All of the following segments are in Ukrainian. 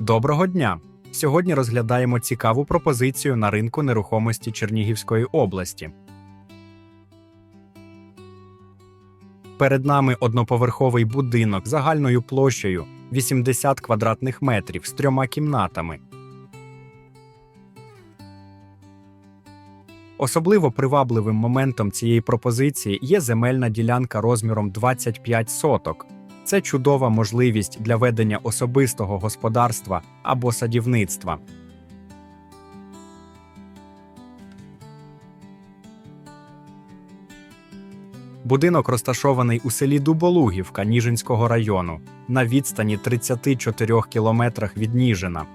Доброго дня! Сьогодні розглядаємо цікаву пропозицію на ринку нерухомості Чернігівської області. Перед нами одноповерховий будинок загальною площею 80 квадратних метрів з трьома кімнатами. Особливо привабливим моментом цієї пропозиції є земельна ділянка розміром 25 соток. Це чудова можливість для ведення особистого господарства або садівництва. Будинок розташований у селі Дуболугівка Ніжинського району на відстані 34 кілометрах від Ніжина.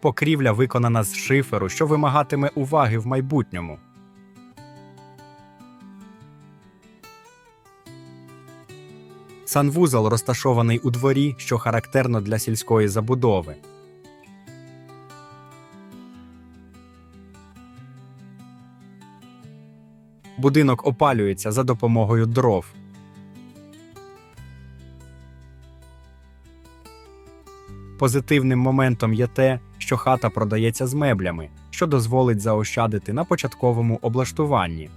Покрівля виконана з шиферу, що вимагатиме уваги в майбутньому. Санвузол розташований у дворі, що характерно для сільської забудови. Будинок опалюється за допомогою дров. Позитивним моментом є те, що хата продається з меблями, що дозволить заощадити на початковому облаштуванні.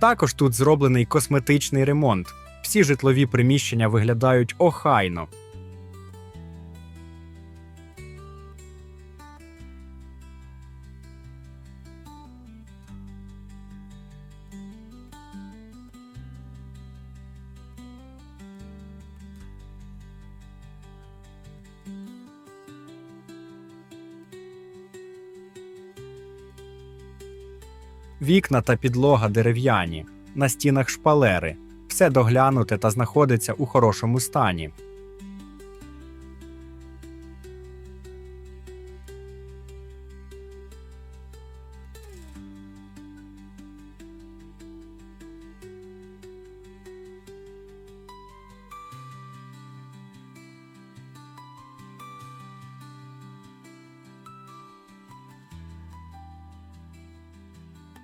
Також тут зроблений косметичний ремонт. Всі житлові приміщення виглядають охайно. Вікна та підлога дерев'яні, на стінах шпалери. Все доглянуте та знаходиться у хорошому стані.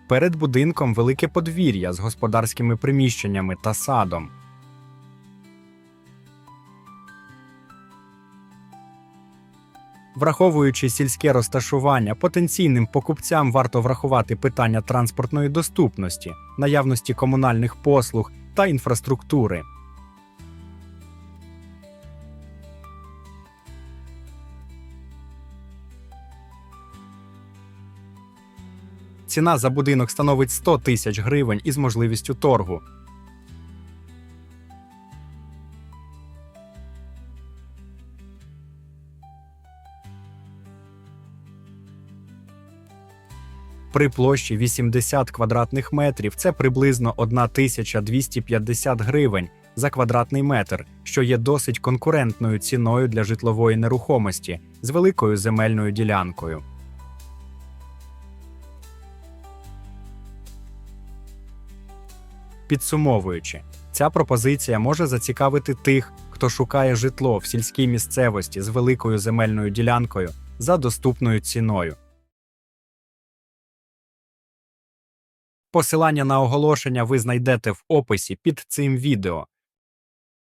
Перед будинком велике подвір'я з господарськими приміщеннями та садом. Враховуючи сільське розташування, потенційним покупцям варто врахувати питання транспортної доступності, наявності комунальних послуг та інфраструктури. Ціна за будинок становить 100 тисяч гривень із можливістю торгу. При площі 80 квадратних метрів це приблизно 1250 гривень за квадратний метр, що є досить конкурентною ціною для житлової нерухомості з великою земельною ділянкою. Підсумовуючи, ця пропозиція може зацікавити тих, хто шукає житло в сільській місцевості з великою земельною ділянкою за доступною ціною. Посилання на оголошення ви знайдете в описі під цим відео.